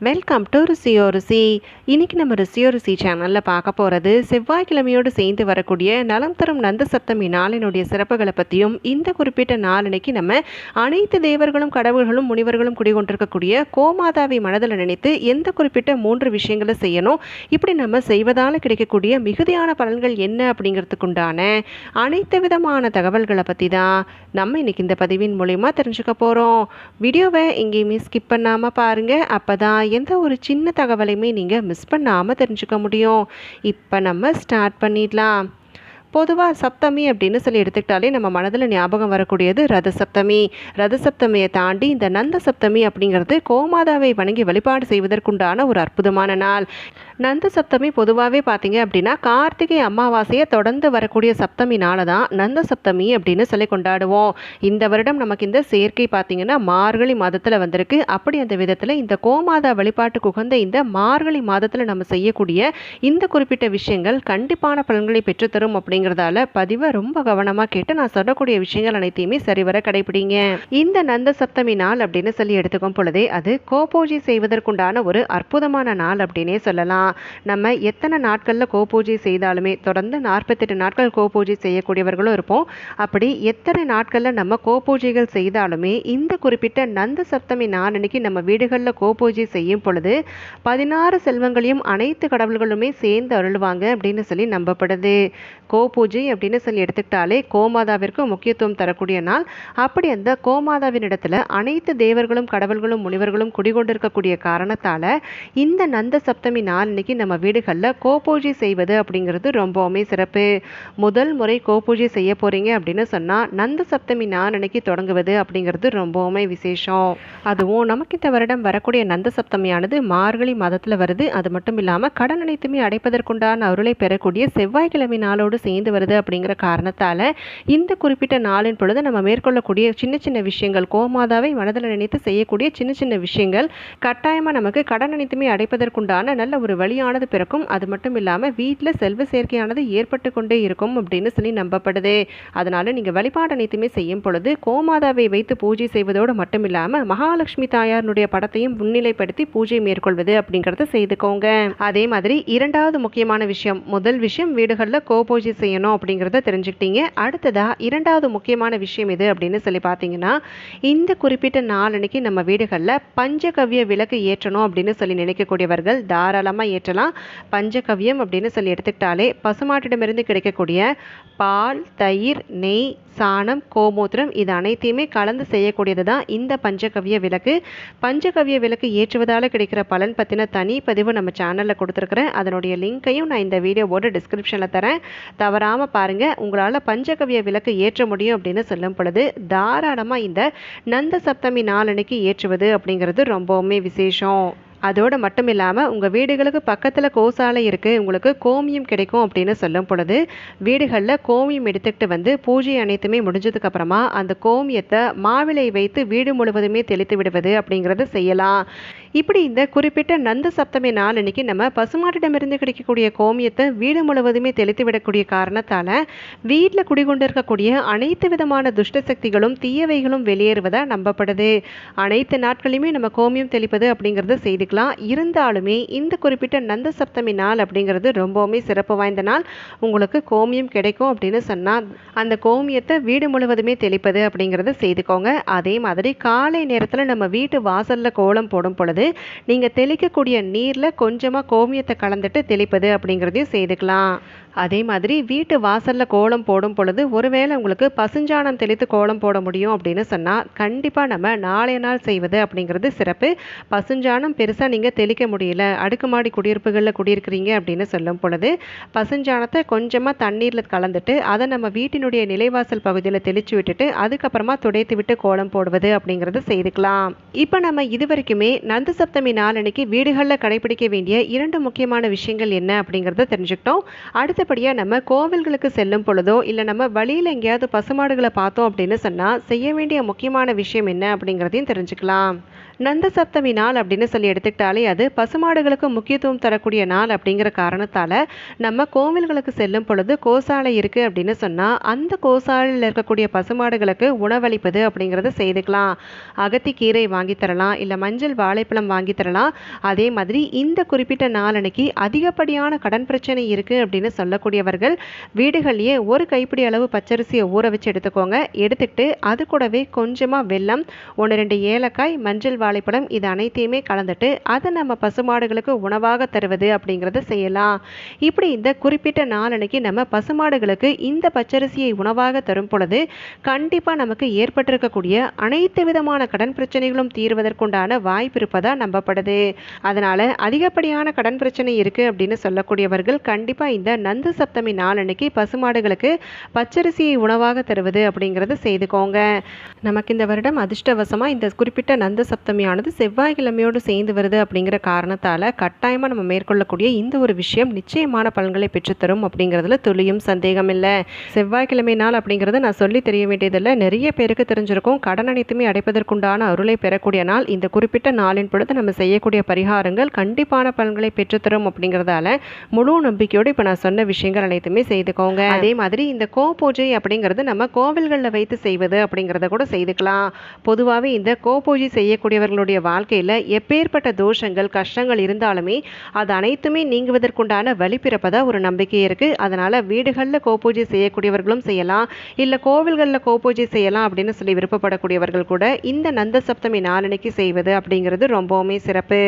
Welcome to ருசியோ ருசி. இன்னைக்கு நம்ம ருசியோ ருசி சேனலில் பார்க்க போகிறது செவ்வாய்க்கிழமையோடு சேர்ந்து வரக்கூடிய நலம் தரும் நந்த சப்தமி நாளினுடைய சிறப்புகளை பற்றியும் இந்த குறிப்பிட்ட நாளன்னைக்கு நம்ம அனைத்து தேவர்களும் கடவுள்களும் முனிவர்களும் குடிகொண்டிருக்கக்கூடிய கோமாதாவை மனதில் நினைத்து எந்த குறிப்பிட்ட மூன்று விஷயங்களை செய்யணும் இப்படி நம்ம செய்வதால் கிடைக்கக்கூடிய மிகுதியான பலன்கள் என்ன அப்படிங்கிறதுக்குண்டான அனைத்து விதமான தகவல்களை பற்றி தான் நம்ம இன்றைக்கி இந்த பதிவின் மூலிமா தெரிஞ்சுக்க போகிறோம் வீடியோவை எங்கேயுமே ஸ்கிப் பண்ணாமல் பாருங்கள் அப்போ தான் எந்த ஒரு சின்ன தகவலையுமே நீங்கள் மிஸ் பண்ணாமல் தெரிஞ்சுக்க முடியும். இப்போ நம்ம ஸ்டார்ட் பண்ணிடலாம். பொதுவாக சப்தமி அப்படின்னு சொல்லி எடுத்துக்கிட்டாலே நம்ம மனதில் ஞாபகம் வரக்கூடியது ரத சப்தமி. ரத சப்தமியை தாண்டி இந்த நந்த சப்தமி அப்படிங்கிறது கோமாதாவை வணங்கி வழிபாடு செய்வதற்குண்டான ஒரு அற்புதமான நாள். நந்த சப்தமி பொதுவாகவே பார்த்தீங்க அப்படின்னா கார்த்திகை அமாவாசையை தொடர்ந்து வரக்கூடிய சப்தமி தான் நந்த சப்தமி அப்படின்னு சொல்லி கொண்டாடுவோம். இந்த வருடம் நமக்கு இந்த சேர்க்கை பார்த்தீங்கன்னா மார்கழி மாதத்தில் வந்திருக்கு. அப்படி அந்த விதத்தில் இந்த கோமாதா வழிபாட்டுக்கு உகந்த இந்த மார்கழி மாதத்தில் நம்ம செய்யக்கூடிய இந்த குறிப்பிட்ட விஷயங்கள் கண்டிப்பான பலன்களை பெற்றுத்தரும் அப்படிங்கிறதால பதிவை ரொம்ப கவனமாக கேட்டு நான் சொல்லக்கூடிய விஷயங்கள் அனைத்தையுமே சரிவர கடைபிடிங்க. இந்த நந்த சப்தமி நாள் அப்படின்னு சொல்லி எடுத்துக்கும் பொழுதே அது கோபூஜை செய்வதற்குண்டான ஒரு அற்புதமான நாள் அப்படின்னே சொல்லலாம். நம்ம எத்தனை நாட்களில் கோபூஜை செய்தாலுமே தொடர்ந்து நாற்பத்தெட்டு நாட்கள் கோபூஜை செய்யக்கூடியவர்களும் இருப்போம். அப்படி எத்தனை நாட்களில் நம்ம கோபூஜைகள் செய்தாலுமே இந்த குறிப்பிட்ட நந்த சப்தமி நாளன்னைக்கு நம்ம வீடுகளில் கோபூஜை செய்யும் பொழுது பதினாறு செல்வங்களையும் அனைத்து கடவுள்களுமே சேர்ந்து அருள்வாங்க அப்படின்னு சொல்லி நம்பப்படுது. கோபூஜை அப்படின்னு சொல்லி எடுத்துக்கிட்டாலே கோமாதாவிற்கு முக்கியத்துவம் தரக்கூடிய நாள். அப்படி அந்த கோமாதாவின் இடத்துல அனைத்து தேவர்களும் கடவுள்களும் முனிவர்களும் குடிகொண்டிருக்கக்கூடிய காரணத்தால் இந்த நந்த சப்தமி நாள் அன்னைக்கு நம்ம வீடுகளில் கோபூஜை செய்வது அப்படிங்கிறது ரொம்பவுமே சிறப்பு. முதல் முறை கோபூஜை செய்ய போகிறீங்க அப்படின்னு சொன்னால் நந்த சப்தமி நான் அன்னைக்கு தொடங்குவது அப்படிங்கிறது ரொம்பவுமே விசேஷம். அதுவும் நமக்கு இந்த வருடம் வரக்கூடிய நந்த சப்தமியானது மார்கழி மாதத்தில் வருது. அது மட்டும் இல்லாமல் கடன் அனைத்துமே அடைப்பதற்குண்டான அருளை பெறக்கூடிய செவ்வாய்க்கிழமை நாளோடு சேர்ந்து வருது அப்படிங்கிற காரணத்தால் இந்த குறிப்பிட்ட நாளின் பொழுது நம்ம மேற்கொள்ளக்கூடிய சின்ன சின்ன விஷயங்கள் கோமாதாவை மனதில் நினைத்து செய்யக்கூடிய சின்ன சின்ன விஷயங்கள் கட்டாயமாக நமக்கு கடன் அனைத்துமே அடைப்பதற்குண்டான நல்ல ஒரு வழியானது பிறக்கும். அது மட்டும் இல்லாமல் வீட்டில் செல்வ சேர்க்கையானது ஏற்பட்டு கொண்டே இருக்கும் அப்படின்னு சொல்லி நம்பப்படுது. அதனால நீங்கள் வழிபாடு அனைத்துமே செய்யும் பொழுது கோமாதாவை வைத்து பூஜை செய்வதோடு மட்டும் இல்லாமல் மகாலட்சுமி தாயாருடைய படத்தையும் முன்னிலைப்படுத்தி பூஜை மேற்கொள்வது அப்படிங்கிறத செய்துக்கோங்க. அதே மாதிரி இரண்டாவது முக்கியமான விஷயம் முதல் விஷயம் வீடுகளில் கோபூஜை செய்யணும் அப்படிங்கிறத தெரிஞ்சுக்கிட்டீங்க. அடுத்ததா இரண்டாவது முக்கியமான விஷயம் எது அப்படின்னு சொல்லி பார்த்தீங்கன்னா இந்த குறிப்பிட்ட நாளன்னைக்கு நம்ம வீடுகளில் பஞ்சகவ்ய விளக்கு ஏற்றணும் அப்படின்னு சொல்லி நினைக்கக்கூடியவர்கள் தாராளமாக ஏற்றலாம். பஞ்சகவ்யம் அப்படின்னு சொல்லி எடுத்துக்கிட்டாலே பசுமாட்டிடமிருந்து கிடைக்கக்கூடிய பால் தயிர் நெய் சாணம் கோமூத்திரம் இது அனைத்தையுமே கலந்து செய்யக்கூடியது தான் இந்த பஞ்சகவ்ய விளக்கு. பஞ்சகவ்ய விளக்கு ஏற்றுவதால் கிடைக்கிற பலன் பற்றின தனி பதிவு நம்ம சேனலில் கொடுத்துருக்குறேன். அதனுடைய லிங்க்கையும் நான் இந்த வீடியோவோட டிஸ்கிரிப்ஷனில் தரேன். தவறாமல் பாருங்கள் உங்களால் பஞ்சகவ்ய விளக்கு ஏற்ற முடியும் அப்படின்னு சொல்லும் பொழுது தாராளமாக இந்த நந்த சப்தமி நாளனைக்கு ஏற்றுவது அப்படிங்கிறது ரொம்பவுமே விசேஷம். அதோடு மட்டும் இல்லாமல் உங்கள் வீடுகளுக்கு பக்கத்தில் கோசாலை இருக்குது உங்களுக்கு கோமியம் கிடைக்கும் அப்படின்னு சொல்லும் பொழுது வீடுகளில் கோமியம் எடுத்துக்கிட்டு வந்து பூஜை அனைத்துமே முடிஞ்சதுக்கப்புறமா அந்த கோமியத்தை மாவிலை வைத்து வீடு முழுவதுமே தெளித்து விடுவது அப்படிங்கிறத செய்யலாம். இப்படி இந்த குறிப்பிட்ட நந்த சப்தமி நாள் அன்னைக்கு நம்ம பசுமாட்டிடமிருந்து கிடைக்கக்கூடிய கோமியத்தை வீடு முழுவதுமே தெளித்து விடக்கூடிய காரணத்தால் வீட்டில் குடிகொண்டிருக்கக்கூடிய அனைத்து விதமான துஷ்ட சக்திகளும் தீயவைகளும் வெளியேறுவதாக நம்பப்படுது. அனைத்து நாட்களையுமே நம்ம கோமியம் தெளிப்பது அப்படிங்கிறத செய்துக்கலாம். இருந்தாலுமே இந்த குறிப்பிட்ட நந்த சப்தமி நாள் அப்படிங்கிறது ரொம்பவுமே சிறப்பு வாய்ந்த நாள். உங்களுக்கு கோமியம் கிடைக்கும் அப்படின்னு சொன்னால் அந்த கோமியத்தை வீடு முழுவதுமே தெளிப்பது அப்படிங்கிறத செய்துக்கோங்க. அதே மாதிரி காலை நேரத்தில் நம்ம வீட்டு வாசலில் கோலம் போடும் பொழுது நீங்கள் தெளிக்கக்கூடிய நீரில் கொஞ்சமாக கோமியத்தை கலந்துட்டு தெளிப்பது அப்படிங்கிறதையும் செய்துக்கலாம். அதே மாதிரி வீட்டு வாசலில் கோலம் போடும் பொழுது ஒருவேளை உங்களுக்கு பசுஞ்சாணம் தெளித்து கோலம் போட முடியும் அப்படின்னு சொன்னால் கண்டிப்பாக நம்ம நாளைய நாள் செய்வது அப்படிங்கிறது சிறப்பு. பசுஞ்சாணம் பெருசாக நீங்கள் தெளிக்க முடியல அடுக்குமாடி குடியிருப்புகளில் குடியிருக்கிறீங்க அப்படின்னு சொல்லும் பொழுது பசுஞ்சாணத்தை கொஞ்சமாக தண்ணீரில் கலந்துட்டு அதை நம்ம வீட்டினுடைய நிலைவாசல் பகுதியில் தெளித்து விட்டுட்டு அதுக்கப்புறமா துடைத்து விட்டு கோலம் போடுவது அப்படிங்கிறது செய்துக்கலாம். இப்போ நம்ம இது வரைக்குமே நந்த சப்தமி நாளன்னைக்கு வீடுகளில் கடைபிடிக்க வேண்டிய இரண்டு முக்கியமான விஷயங்கள் என்ன அப்படிங்கிறத தெரிஞ்சுக்கிட்டோம். அடுத்த அடுத்தபடியாக நம்ம கோவில்களுக்கு செல்லும் பொழுதோ இல்லை நம்ம வழியில் எங்கேயாவது பசுமாடுகளை பார்த்தோம் அப்படின்னு சொன்னால் செய்ய வேண்டிய முக்கியமான விஷயம் என்ன அப்படிங்கிறதையும் தெரிஞ்சுக்கலாம். நந்த சப்தமி நாள் அப்படின்னு சொல்லி எடுத்துக்கிட்டாலே அது பசுமாடுகளுக்கு முக்கியத்துவம் தரக்கூடிய நாள் அப்படிங்கிற காரணத்தால் நம்ம கோவில்களுக்கு செல்லும் பொழுது கோசாலை இருக்குது அப்படின்னு சொன்னால் அந்த கோசாலையில் இருக்கக்கூடிய பசுமாடுகளுக்கு உணவளிப்பது அப்படிங்கிறத செய்துக்கலாம். அகத்தி கீரை வாங்கி தரலாம் இல்லை மஞ்சள் வாழைப்பழம் வாங்கி தரலாம். அதே மாதிரி இந்த குறிப்பிட்ட நாளன்னைக்கு அதிகப்படியான கடன் பிரச்சனை இருக்குது அப்படின்னு சொல்லக்கூடியவர்கள் வீடுகள்லேயே ஒரு கைப்பிடி அளவு பச்சரிசியை ஊற வச்சு எடுத்துக்கோங்க. எடுத்துக்கிட்டு அது கூடவே கொஞ்சமாக வெல்லம் ஒன்று ரெண்டு ஏலக்காய் மஞ்சள் வாழைப்பழம் இது அனைத்தையுமே கலந்துட்டு அதை நம்ம பசுமாடுகளுக்கு உணவாக தருவது அப்படிங்கிறத செய்யலாம். இப்படி இந்த குறிப்பிட்ட நாளன்னைக்கு நம்ம பசுமாடுகளுக்கு இந்த பச்சரிசியை உணவாக தரும் பொழுது கண்டிப்பாக நமக்கு ஏற்பட்டிருக்கக்கூடிய அனைத்து விதமான கடன் பிரச்சனைகளும் தீர்வதற்குண்டான வாய்ப்பு இருப்பதாக நம்பப்படுது. அதனால் அதிகப்படியான கடன் பிரச்சனை இருக்குது அப்படின்னு சொல்லக்கூடியவர்கள் கண்டிப்பாக இந்த நந்து சப்தமி நாளன்னைக்கு பசுமாடுகளுக்கு பச்சரிசியை உணவாக தருவது அப்படிங்கிறத செய்துக்கோங்க. நமக்கு இந்த வருடம் அதிர்ஷ்டவசமாக இந்த குறிப்பிட்ட நந்த சப்தமி சப்தமியானது செவ்வாய்க்கிழமையோடு சேர்ந்து வருது அப்படிங்கிற காரணத்தால் கட்டாயமாக நம்ம மேற்கொள்ளக்கூடிய இந்த ஒரு விஷயம் நிச்சயமான பலன்களை பெற்றுத்தரும் அப்படிங்கிறதுல துளியும் சந்தேகம் இல்லை. செவ்வாய்க்கிழமை நாள் அப்படிங்கிறது நான் சொல்லி தெரிய வேண்டியதில்லை. நிறைய பேருக்கு தெரிஞ்சிருக்கும். கடன் அனைத்துமே அடைப்பதற்குண்டான அருளை பெறக்கூடிய நாள். இந்த குறிப்பிட்ட நாளின் பொழுது நம்ம செய்யக்கூடிய பரிகாரங்கள் கண்டிப்பான பலன்களை பெற்றுத்தரும் அப்படிங்கிறதால முழு நம்பிக்கையோடு இப்போ நான் சொன்ன விஷயங்கள் அனைத்துமே செய்துக்கோங்க. அதே மாதிரி இந்த கோ பூஜை அப்படிங்கிறது நம்ம கோவில்களில் வைத்து செய்வது அப்படிங்கிறத கூட செய்துக்கலாம். பொதுவாகவே இந்த கோ பூஜை இவர்களுடைய வாழ்க்கையில் எப்பேற்பட்ட தோஷங்கள் கஷ்டங்கள் இருந்தாலுமே அது அனைத்துமே நீங்குவதற்குண்டான வழி பிறப்பதா ஒரு நம்பிக்கை இருக்குது அதனால் வீடுகளில் கோபூஜை செய்யக்கூடியவர்களும் செய்யலாம். இல்லை கோவில்களில் கோபூஜை செய்யலாம் அப்படின்னு சொல்லி விருப்பப்படக்கூடியவர்கள் கூட இந்த நந்த சப்தமி நாளன்னைக்கு செய்வது அப்படிங்கிறது ரொம்பவுமே சிறப்பு.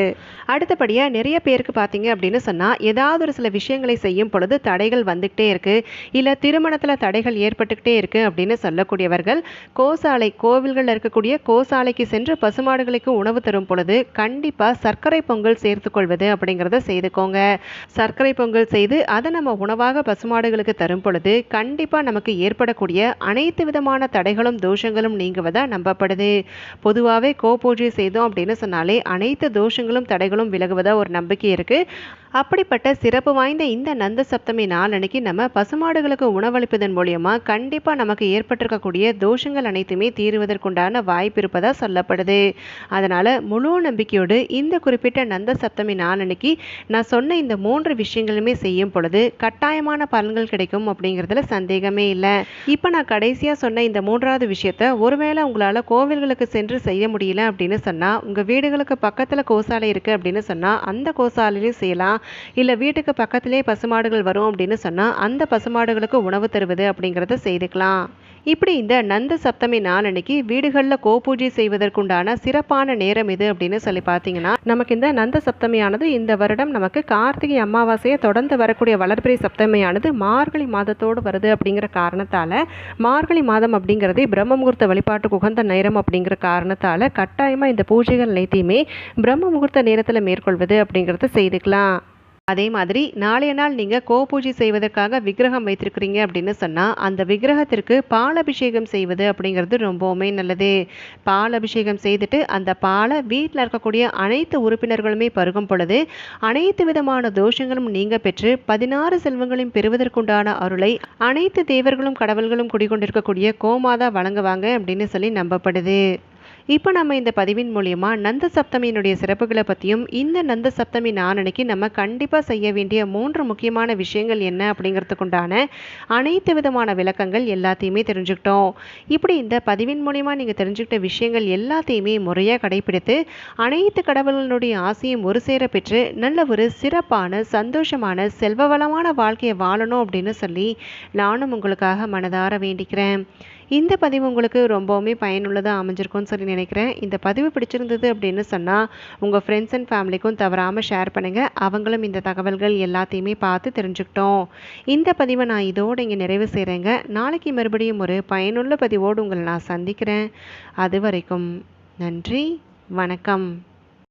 அடுத்தபடியாக நிறைய பேருக்கு பார்த்தீங்க அப்படின்னு சொன்னால் ஏதாவது ஒரு சில விஷயங்களை செய்யும் பொழுது தடைகள் வந்துக்கிட்டே இருக்குது இல்லை திருமணத்தில் தடைகள் ஏற்பட்டுக்கிட்டே இருக்குது அப்படின்னு சொல்லக்கூடியவர்கள் கோசாலை கோவில்களில் இருக்கக்கூடிய கோசாலைக்கு சென்று பசுமாடுகளுக்கு உணவு தரும் பொழுது கண்டிப்பாக சர்க்கரை பொங்கல் சேர்த்துக்கொள்வது அப்படிங்கிறத செய்துக்கோங்க. சர்க்கரை பொங்கல் செய்து அதை நம்ம உணவாக பசுமாடுகளுக்கு தரும் பொழுது கண்டிப்பாக நமக்கு ஏற்படக்கூடிய அனைத்து விதமான தடைகளும் தோஷங்களும் நீங்குவதா நம்பப்படுது. பொதுவாகவே கோ பூஜை செய்தோம் அப்படின்னு சொன்னாலே அனைத்து தோஷங்களும் தடைகளும் விலகுவதா ஒரு நம்பிக்கை இருக்குது அப்படிப்பட்ட சிறப்பு வாய்ந்த இந்த நந்த சப்தமி நாளன்னைக்கு நம்ம பசுமாடுகளுக்கு உணவளிப்பதன் மூலியமா கண்டிப்பாக நமக்கு ஏற்பட்டிருக்கக்கூடிய தோஷங்கள் அனைத்துமே தீருவதற்குண்டான வாய்ப்பு இருப்பதா சொல்லப்படுது. அதனால் முழு நம்பிக்கையோடு இந்த குறிப்பிட்ட நந்த சப்தமி நாளன்னைக்கு நான் சொன்ன இந்த மூன்று விஷயங்களுமே செய்யும் பொழுது கட்டாயமான பலன்கள் கிடைக்கும் அப்படிங்கிறதுல சந்தேகமே இல்லை. இப்போ நான் கடைசியாக சொன்ன இந்த மூன்றாவது விஷயத்த ஒருவேளை உங்களால் கோவில்களுக்கு சென்று செய்ய முடியல அப்படின்னு சொன்னால் உங்கள் வீடுகளுக்கு பக்கத்தில் கோசாலை இருக்குது அப்படின்னு சொன்னால் அந்த கோசாலையிலும் செய்யலாம். இல்லை வீட்டுக்கு பக்கத்திலே பசுமாடுகள் வரும் அப்படின்னு சொன்னால் அந்த பசுமாடுகளுக்கு உணவு தருவது அப்படிங்கிறத செய்துக்கலாம். இப்படி இந்த நந்த சப்தமி நாளன்னைக்கு வீடுகளில் கோபூஜை செய்வதற்குண்டான சிறப்பான நேரம் இது அப்படின்னு சொல்லி பார்த்தீங்கன்னா நமக்கு இந்த நந்த சப்தமியானது இந்த வருடம் நமக்கு கார்த்திகை அமாவாசையை தொடர்ந்து வரக்கூடிய வளர்பிறை சப்தமியானது மார்கழி மாதத்தோடு வருது அப்படிங்கிற காரணத்தால் மார்கழி மாதம் அப்படிங்கிறதே பிரம்ம முகூர்த்த வழிபாட்டுக்கு உகந்த நேரம் அப்படிங்கிற காரணத்தால் கட்டாயமாக இந்த பூஜைகள் அனைத்தையுமே பிரம்ம முகூர்த்த நேரத்தில் மேற்கொள்வது அப்படிங்கிறத செய்துக்கலாம். அதே மாதிரி நாளைய நாள் நீங்கள் கோபூஜை செய்வதற்காக விக்கிரகம் வைத்திருக்கிறீங்க அப்படின்னு சொன்னால் அந்த விக்கிரகத்திற்கு பால் அபிஷேகம் செய்வது அப்படிங்கிறது ரொம்பவுமே நல்லது. பால் அபிஷேகம் செய்துட்டு அந்த பாலை வீட்டில் இருக்கக்கூடிய அனைத்து உறுப்பினர்களுமே பருகும் பொழுது அனைத்து விதமான தோஷங்களும் நீங்க பெற்று பதினாறு செல்வங்களையும் பெறுவதற்குண்டான அருளை அனைத்து தேவர்களும் கடவுள்களும் குடிகொண்டிருக்கக்கூடிய கோமாதா வழங்குவாங்க அப்படின்னு சொல்லி நம்பப்படுது. இப்போ நம்ம இந்த பதிவின் மூலியமா நந்த சப்தமியினுடைய சிறப்புகளை பற்றியும் இந்த நந்த சப்தமி நாளனைக்கு நம்ம கண்டிப்பாக செய்ய வேண்டிய மூன்று முக்கியமான விஷயங்கள் என்ன அப்படிங்கிறதுக்குண்டான அனைத்து விதமான விளக்கங்கள் எல்லாத்தையுமே தெரிஞ்சுக்கிட்டோம். இப்படி இந்த பதிவின் மூலியமா நீங்கள் தெரிஞ்சுக்கிட்ட விஷயங்கள் எல்லாத்தையுமே முறையாக கடைபிடித்து அனைத்து கடவுள்களுடைய ஆசையும் ஒரு சேர பெற்று நல்ல ஒரு சிறப்பான சந்தோஷமான செல்வ வளமான வாழ்க்கையை வாழணும் அப்படின்னு சொல்லி நானும் உங்களுக்காக மனதார வேண்டிக்கிறேன். இந்த பதிவு உங்களுக்கு ரொம்பவுமே பயனுள்ளதாக அமைஞ்சிருக்கும்னு சொல்லி நினைக்கிறேன். இந்த பதிவு பிடிச்சிருந்தது அப்படின்னு சொன்னால் உங்கள் ஃப்ரெண்ட்ஸ் அண்ட் ஃபேமிலிக்கும் தவறாமல் ஷேர் பண்ணுங்கள் அவங்களும் இந்த தகவல்கள் எல்லாத்தையுமே பார்த்து தெரிஞ்சுக்கிட்டோம். இந்த பதிவை நான் இதோடு இங்கே நிறைவு செய்கிறேங்க நாளைக்கு மறுபடியும் ஒரு பயனுள்ள பதிவோடு உங்களை நான் சந்திக்கிறேன். அது வரைக்கும் நன்றி வணக்கம்.